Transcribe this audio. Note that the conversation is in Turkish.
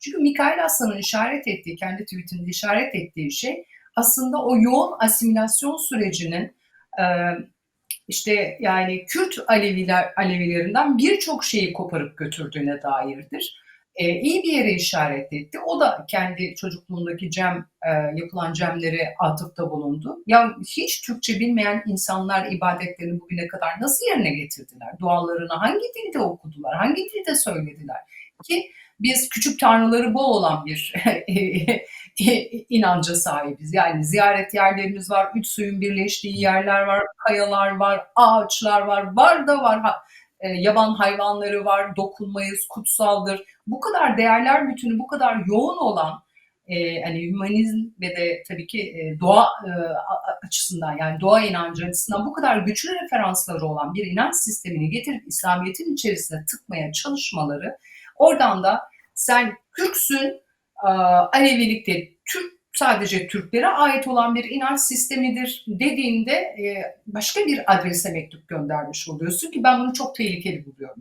Çünkü Mikail Aslan'ın işaret ettiği, kendi tweet'inde işaret ettiği şey aslında o yoğun asimilasyon sürecinin, eee, işte, yani Kürt Aleviler Alevilerinden birçok şeyi koparıp götürdüğüne dairdir. Eee, iyi bir yere işaret etti. O da kendi çocukluğundaki cem eee, yapılan cemlere atıfta bulundu. Ya, hiç Türkçe bilmeyen insanlar ibadetlerini bugüne kadar nasıl yerine getirdiler? Dualarını hangi dilde okudular? Hangi dilde söylediler? Ki biz küçük tanrıları bol olan bir inanca sahibiz. Yani ziyaret yerlerimiz var, 3 suyun birleştiği yerler var, kayalar var, ağaçlar var, var da var. Ha eee, yaban hayvanları var, dokunmayız, kutsaldır. Bu kadar değerler bütünü, bu kadar yoğun olan, eee, hani, hümanizm ve de tabii ki, eee, doğa, a açısından, yani doğa inancı açısından bu kadar güçlü referansları olan bir inanç sistemini getirip İslamiyet'in içerisine tıkmaya çalışmaları, oradan da sen Türksün, aaa, Alevilik de Türk sadece Türklere ait olan bir inanç sistemidir dediğinde, eee, başka bir adrese mektup göndermiş oluyorsun ki ben bunu çok tehlikeli buluyorum.